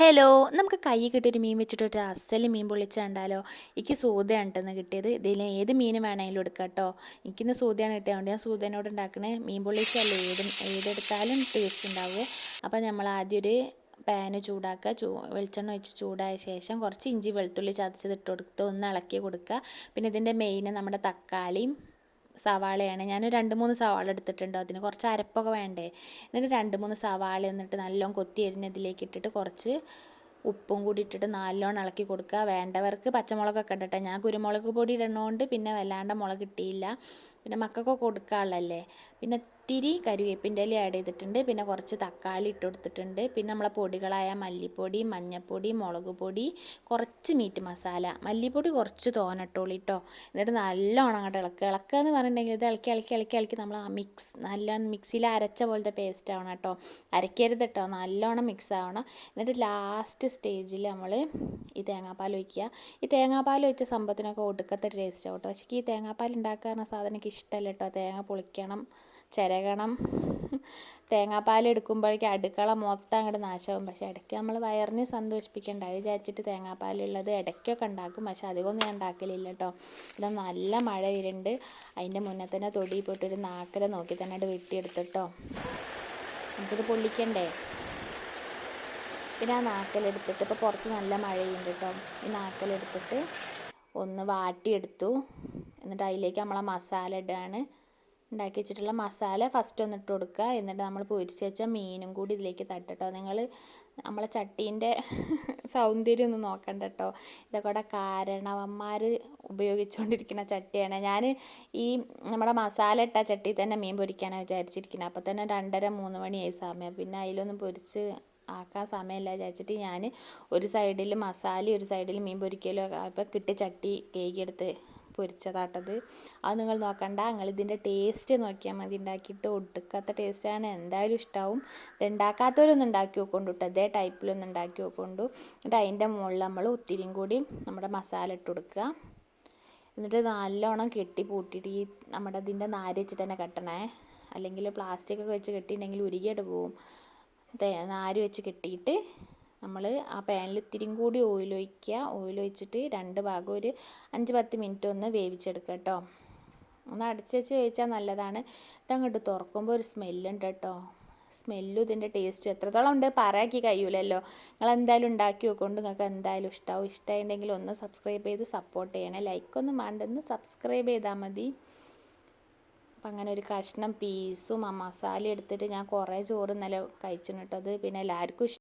Hello നമുക്ക് കൈ കിട്ടിയൊരു മീൻ വെച്ചിട്ട് ഒരു അസൽ മീൻ പൊള്ളിച്ചാണ്ടാലോ? എനിക്ക് സൂതയാണ് കിട്ടിയത്. ഇതിൽ ഏത് മീൻ വേണമെങ്കിലും എടുക്കാം കേട്ടോ എനിക്കിന്ന് സൂതയാണ് കിട്ടിയതുകൊണ്ട് ഞാൻ സൂതനോട് ഉണ്ടാക്കണേ. മീൻ പൊള്ളിച്ചല്ല ഏത് ഏതെടുത്താലും ടേസ്റ്റ് ഉണ്ടാവും. അപ്പോൾ നമ്മൾ ആദ്യം ഒരു പാന് ചൂടാക്കുക. ചൂ വെളിച്ചെണ്ണ ഒഴിച്ച് ചൂടായ ശേഷം കുറച്ച് ഇഞ്ചി വെളുത്തുള്ളി ചതച്ചത് ഇട്ട് കൊടുത്ത് ഒന്ന് ഇളക്കി കൊടുക്കുക. പിന്നെ ഇതിന്റെ മെയിൻ നമ്മുടെ തക്കാളിയും സവാളയാണ്. ഞാൻ രണ്ട് മൂന്ന് സവാള എടുത്തിട്ടുണ്ട്. അതിന് കുറച്ച് അരപ്പൊക്കെ വേണ്ടേ? എന്നിട്ട് രണ്ട് മൂന്ന് സവാള എന്നിട്ട് നല്ലോണം കൊത്തി അരിഞ്ഞതിലേക്ക് ഇട്ടിട്ട് കുറച്ച് ഉപ്പും കൂടി ഇട്ടിട്ട് നല്ലോണം ഇളക്കി കൊടുക്കുക. വേണ്ടവർക്ക് പച്ചമുളകൊക്കെ ഇടട്ടെ. ഞാൻ കുരുമുളക് പൊടി ഇടണോണ്ട് പിന്നെ വല്ലാണ്ട് മുളക് കിട്ടിയില്ല. പിന്നെ മക്കൾക്ക് കൊടുക്കാനുള്ളതല്ലേ? പിന്നെ ഇത്തിരി കരിവേപ്പിന്റെ ഇല ആഡ് ചെയ്തിട്ടുണ്ട്. പിന്നെ കുറച്ച് തക്കാളി ഇട്ട് കൊടുത്തിട്ടുണ്ട്. പിന്നെ നമ്മളെ പൊടികളായ മല്ലിപ്പൊടി മഞ്ഞൾപ്പൊടി മുളക് പൊടി കുറച്ച് മീറ്റ് മസാല മല്ലിപ്പൊടി കുറച്ച് തോനട്ടോളി കേട്ടോ എന്നിട്ട് നല്ലോണം അങ്ങോട്ട് ഇളക്കുക ഇളക്കുക എന്ന് പറഞ്ഞിട്ടുണ്ടെങ്കിൽ ഇത് ഇളക്കി ഇളക്കി ഇളക്കി ഇളക്കി നമ്മൾ ആ മിക്സ് നല്ല മിക്സിയിൽ അരച്ച പോലത്തെ പേസ്റ്റ് ആവണം കേട്ടോ. അരക്കരുത് കേട്ടോ നല്ലോണം മിക്സ് ആവണം. എന്നിട്ട് ലാസ്റ്റ് സ്റ്റേജിൽ നമ്മൾ ഈ തേങ്ങാപ്പാൽ ഒഴിക്കുക. ഈ തേങ്ങാപ്പാൽ ഒഴിച്ച സംഭവത്തിനൊക്കെ ഒടുക്കത്തെ ടേസ്റ്റ് ആവും കേട്ടോ പക്ഷേ ഈ തേങ്ങാപ്പാൽ ഉണ്ടാക്കാറുള്ള സാധനം എനിക്ക് ഇഷ്ടമല്ല കേട്ടോ തേങ്ങ പൊളിക്കണം ചിരകണം. തേങ്ങാപ്പാൽ എടുക്കുമ്പോഴേക്കും അടുക്കള മൊത്തം അങ്ങോട്ട് നാശമാവും. പക്ഷെ ഇടയ്ക്ക് നമ്മൾ വയറിനെ സന്തോഷിപ്പിക്കേണ്ട. അത് വിചാരിച്ചിട്ട് തേങ്ങാപ്പാലുള്ളത് ഇടയ്ക്കൊക്കെ ഉണ്ടാക്കും. പക്ഷെ അധികമൊന്നും ഞാൻ ഉണ്ടാക്കലില്ല കേട്ടോ ഇവിടെ നല്ല മഴ വരുന്നുണ്ട് അതിന്റെ മുന്നേ തന്നെ തൊടി പോയിട്ടൊരു നാക്കര നോക്കി തന്നെ അത് വെട്ടിയെടുത്തിട്ടോ നമുക്കിത് പൊള്ളിക്കണ്ടേ? പിന്നെ ആ നാക്കലെടുത്തിട്ട് ഇപ്പോൾ പുറത്ത് നല്ല മഴയുണ്ട് കേട്ടോ ഈ നാക്കലെടുത്തിട്ട് ഒന്ന് വാട്ടിയെടുത്തു. എന്നിട്ട് അതിലേക്ക് നമ്മളെ മസാല ഇടുകയാണ് ഉണ്ടാക്കി വെച്ചിട്ടുള്ള മസാല ഫസ്റ്റ് ഒന്ന് ഇട്ട് കൊടുക്കുക എന്നിട്ട് നമ്മൾ പൊരിച്ച് വെച്ച മീനും കൂടി ഇതിലേക്ക് തട്ടട്ടോ നിങ്ങൾ നമ്മളെ ചട്ടീന്റെ സൗന്ദര്യം ഒന്ന് നോക്കണ്ട കേട്ടോ ഇതൊക്കെ കാരണവന്മാർ ഉപയോഗിച്ചുകൊണ്ടിരിക്കുന്ന ചട്ടിയാണ്. ഞാൻ ഈ നമ്മുടെ മസാല ഇട്ട ചട്ടി തന്നെ മീൻ പൊരിക്കാനാണ് വിചാരിച്ചിരിക്കുന്നത് അപ്പോൾ തന്നെ രണ്ടര മൂന്ന് മണിയായി സമയം. പിന്നെ അതിലൊന്നും പൊരിച്ച് ആക്കാൻ സമയമില്ല വിചാരിച്ചിട്ട് ഞാൻ ഒരു സൈഡിൽ മസാല ഒരു സൈഡിൽ മീൻ പൊരിക്കലും അപ്പോൾ കിട്ടി ചട്ടി കേക്കിയെടുത്ത് പൊരിച്ചതാട്ടത്. അത് നിങ്ങൾ നോക്കണ്ട. നിങ്ങൾ ഇതിന്റെ ടേസ്റ്റ് നോക്കിയാൽ മതി. ഉണ്ടാക്കിയിട്ട് ഒടുക്കാത്ത ടേസ്റ്റാണ് എന്തായാലും ഇഷ്ടമാവും ഇത് ഉണ്ടാക്കാത്തവരൊന്നും ഉണ്ടാക്കി വെക്കൊണ്ടു കേട്ടോ അതേ ടൈപ്പിലൊന്നും ഉണ്ടാക്കി വെക്കൊണ്ടു എന്നിട്ട് അതിന്റെ മുകളിൽ നമ്മൾ ഒത്തിരിയും കൂടി നമ്മുടെ മസാല ഇട്ട് കൊടുക്കുക. എന്നിട്ട് നല്ലോണം കെട്ടി പൂട്ടിയിട്ട് ഈ നമ്മുടെ ഇതിന്റെ നാര് വെച്ചിട്ട് തന്നെ കെട്ടണേ. അല്ലെങ്കിൽ പ്ലാസ്റ്റിക് ഒക്കെ വെച്ച് കെട്ടിയിട്ടുണ്ടെങ്കിൽ ഉരുകിയിട്ട് പോവും. നാര് വെച്ച് കെട്ടിയിട്ട് നമ്മൾ ആ പാനിൽ ഇത്തിരിയും കൂടി ഓയിൽ ഒഴിക്കുക. ഓയിൽ ഒഴിച്ചിട്ട് രണ്ട് ഭാഗം ഒരു അഞ്ച് പത്ത് മിനിറ്റ് ഒന്ന് വേവിച്ചെടുക്കുക കേട്ടോ. ഒന്ന് അടച്ച് വെച്ച് വേവിച്ചാൽ നല്ലതാണ്. ഇതങ്ങോട്ട് തുറക്കുമ്പോൾ ഒരു സ്മെല്ലുണ്ട് കേട്ടോ. സ്മെല്ലും ഇതിന്റെ ടേസ്റ്റും എത്രത്തോളം ഉണ്ട് പറയാക്കി കഴിയൂലല്ലോ. നിങ്ങൾ എന്തായാലും ഉണ്ടാക്കി വെക്കൊണ്ട് നിങ്ങൾക്ക് എന്തായാലും ഇഷ്ടമാവും ഇഷ്ടമായിട്ടുണ്ടെങ്കിൽ ഒന്ന് സബ്സ്ക്രൈബ് ചെയ്ത് സപ്പോർട്ട് ചെയ്യണേ. ലൈക്കൊന്നും വേണ്ടെന്ന് സബ്സ്ക്രൈബ് ചെയ്താൽ മതി. അപ്പം അങ്ങനെ ഒരു കഷ്ണം പീസും ആ മസാല എടുത്തിട്ട് ഞാൻ കുറേ ചോറ് ഇന്നലെ അത് പിന്നെ എല്ലാവർക്കും